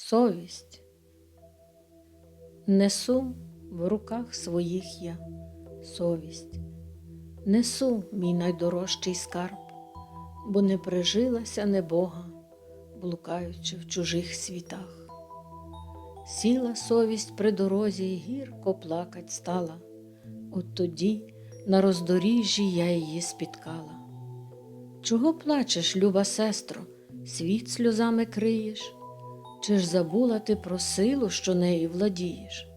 совість. Несу в руках своїх я совість, несу мій найдорожчий скарб, бо не прижилася не Бога, блукаючи в чужих світах. Сіла совість при дорозі і гірко плакать стала. От тоді на роздоріжжі я її спіткала. Чого плачеш, люба сестро, світ сльозами криєш? Чи ж забула ти про силу, що нею владієш?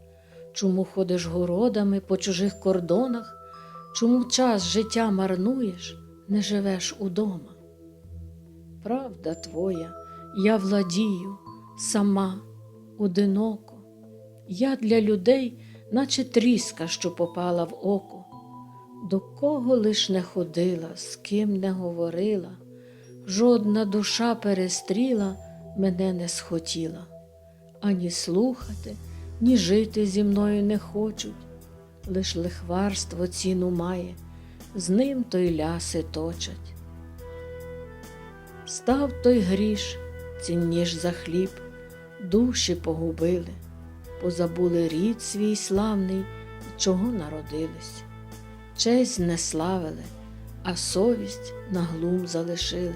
Чому ходиш городами по чужих кордонах? Чому час життя марнуєш, не живеш удома? Правда твоя, я владію сама, одиноко. Я для людей, наче тріска, що попала в око. До кого лиш не ходила, з ким не говорила, жодна душа перестріла, мене не схотіла. Ані слухати, ні жити зі мною не хочуть, лиш лихварство ціну має, з ним той ляси точать. Став той гріш, цінніш за хліб, душі погубили, позабули рід свій славний, чого народились. Честь знеславили, а совість на глум залишили,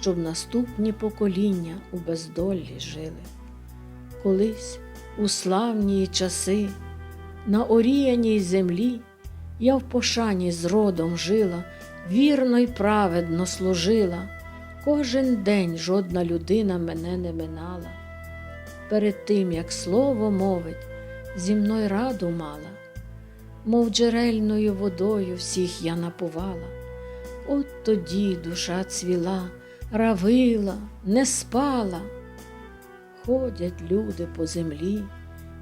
щоб наступні покоління у бездоллі жили. Колись у славні часи на оріяній землі я в пошані з родом жила, вірно й праведно служила. Кожен день жодна людина мене не минала. Перед тим, як слово мовить, зі мною раду мала, мов джерельною водою всіх я напувала. От тоді душа цвіла, равила, не спала. Ходять люди по землі,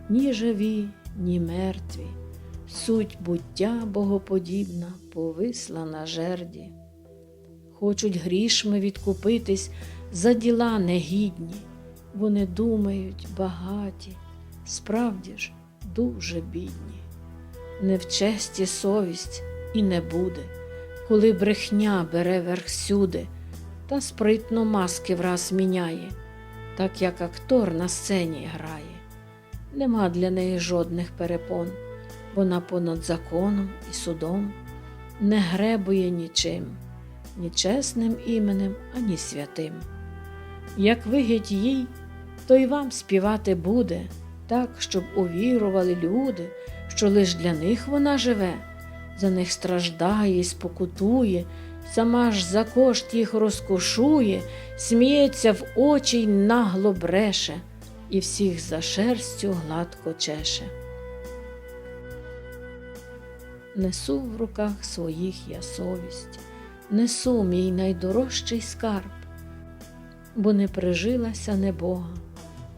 ні живі, ні мертві, суть буття богоподібна повисла на жерді. Хочуть грішми відкупитись за діла негідні, вони думають багаті, справді ж дуже бідні. Не в честі совість і не буде, коли брехня бере верх сюди, та спритно маски враз міняє, так як актор на сцені грає. Нема для неї жодних перепон, вона понад законом і судом не гребує нічим, ні чесним іменем, ані святим. Як вигідь їй, то й вам співати буде, так, щоб увірували люди, що лиш для них вона живе, за них страждає і спокутує, сама ж за кошт їх розкошує, сміється в очі й нагло бреше, і всіх за шерстю гладко чеше. Несу в руках своїх я совість, несу мій найдорожчий скарб, бо не прижилася не Бога,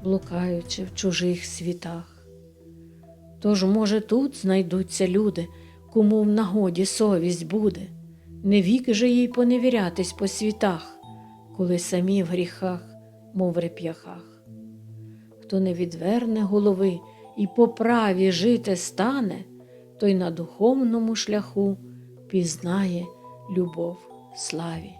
блукаючи в чужих світах. Тож, може, тут знайдуться люди, кому в нагоді совість буде, не вік же їй поневірятись по світах, коли самі в гріхах, мов реп'яхах. Хто не відверне голови і по праві жити стане, той на духовному шляху пізнає любов славі.